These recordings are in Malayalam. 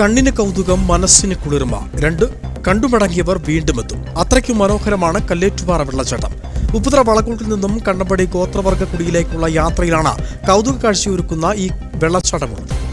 കണ്ണിന് കൗതുകം മനസ്സിന് കുളിർമ. രണ്ട് കണ്ടുമടങ്ങിയവർ വീണ്ടും എത്തും. അത്രയ്ക്കും മനോഹരമാണ് കല്ലേറ്റുപാറ വെള്ളച്ചാട്ടം. ഉപ്പുതറ വളക്കൂട്ടിൽ നിന്നും കണ്ണമ്പടി ഗോത്രവർഗ കുടിയിലേക്കുള്ള യാത്രയിലാണ് കൗതുക കാഴ്ചയൊരുക്കുന്ന ഈ വെള്ളച്ചാട്ടമുള്ളത്.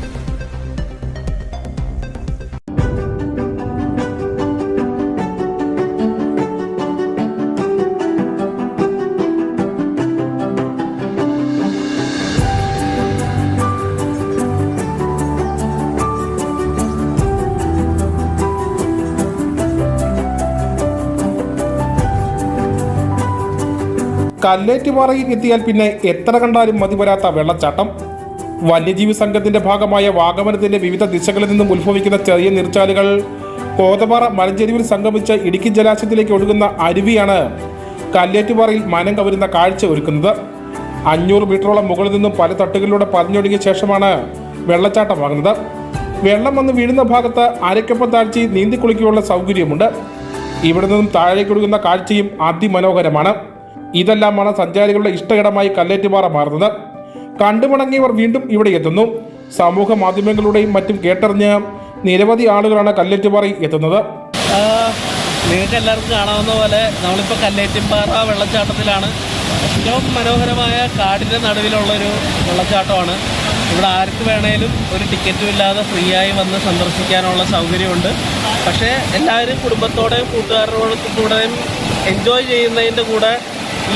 കല്ലേറ്റുപാറയിൽ എത്തിയാൽ പിന്നെ എത്ര കണ്ടാലും മതി വരാത്ത വെള്ളച്ചാട്ടം. വന്യജീവി സംഘത്തിന്റെ ഭാഗമായ വാഗമനത്തിന്റെ വിവിധ ദിശകളിൽ നിന്നും ഉത്ഭവിക്കുന്ന ചെറിയ നീർച്ചാലുകൾ കോതപാറ മലഞ്ചെരിവിൽ സംഗമിച്ച് ഇടുക്കി ജലാശയത്തിലേക്ക് ഒഴുകുന്ന അരുവിയാണ് കല്ലേറ്റുപാറയിൽ മനം കവരുന്ന കാഴ്ച ഒരുക്കുന്നത്. അഞ്ഞൂറ് മീറ്ററോളം മുകളിൽ നിന്നും പല തട്ടുകളിലൂടെ പതിഞ്ഞൊഴുകിയ ശേഷമാണ് വെള്ളച്ചാട്ടമാകുന്നത്. വെള്ളം വന്ന് വീഴുന്ന ഭാഗത്ത് അരക്കൊപ്പം താഴ്ച നീന്തി കുളിക്കാനുള്ള സൗകര്യമുണ്ട്. ഇവിടെ നിന്നും താഴേക്കൊടുക്കുന്ന കാഴ്ചയും അതിമനോഹരമാണ്. ഇതെല്ലാമാണ് സഞ്ചാരികളുടെ ഇഷ്ടയിടമായി കല്ലേറ്റുപാറ മാറുന്നത്. കണ്ടുമടങ്ങിയവർ വീണ്ടും ഇവിടെ എത്തുന്നു. സമൂഹ മാധ്യമങ്ങളുടെയും മറ്റും കേട്ടറിഞ്ഞ് നിരവധി ആളുകളാണ് കല്ലേറ്റുപാറയിൽ എത്തുന്നത്. നിങ്ങൾക്ക് എല്ലാവർക്കും കാണാവുന്ന പോലെ നമ്മളിപ്പോൾ കല്ലേറ്റിമ്പാറ വെള്ളച്ചാട്ടത്തിലാണ്. ഏറ്റവും മനോഹരമായ കാടിന്റെ നടുവിലുള്ളൊരു വെള്ളച്ചാട്ടമാണ്. ഇവിടെ ആർക്ക് വേണേലും ഒരു ടിക്കറ്റും ഇല്ലാതെ ഫ്രീ ആയി വന്ന് സന്ദർശിക്കാനുള്ള സൗകര്യമുണ്ട്. പക്ഷേ എല്ലാവരും കുടുംബത്തോടെയും കൂട്ടുകാരോടും കൂടെയും എൻജോയ് ചെയ്യുന്നതിന്റെ കൂടെ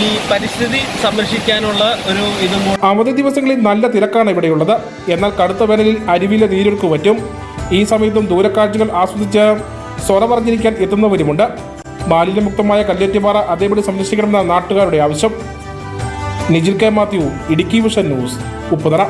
ഈ പരിസ്ഥിതി സംരക്ഷിക്കാനുള്ള ഒരു ഇതും അവധി ദിവസങ്ങളിൽ നല്ല തിരക്കാണ് ഇവിടെയുള്ളത്. എന്നാൽ കടുത്ത വേനലിൽ അരുവിയിലെ നീരൊഴുക്ക് പറ്റും ഈ സമയത്തും ദൂരക്കാഴ്ചകൾ ആസ്വദിച്ച് സ്വറ പറഞ്ഞിരിക്കാൻ എത്തുന്നവരുമുണ്ട് മാലിന്യമുക്തമായ കല്ലേറ്റുപാറ അതേപടി സംരക്ഷിക്കണമെന്ന നാട്ടുകാരുടെ ആവശ്യം. Nijil K Mathew Idukki vision news Upputhara.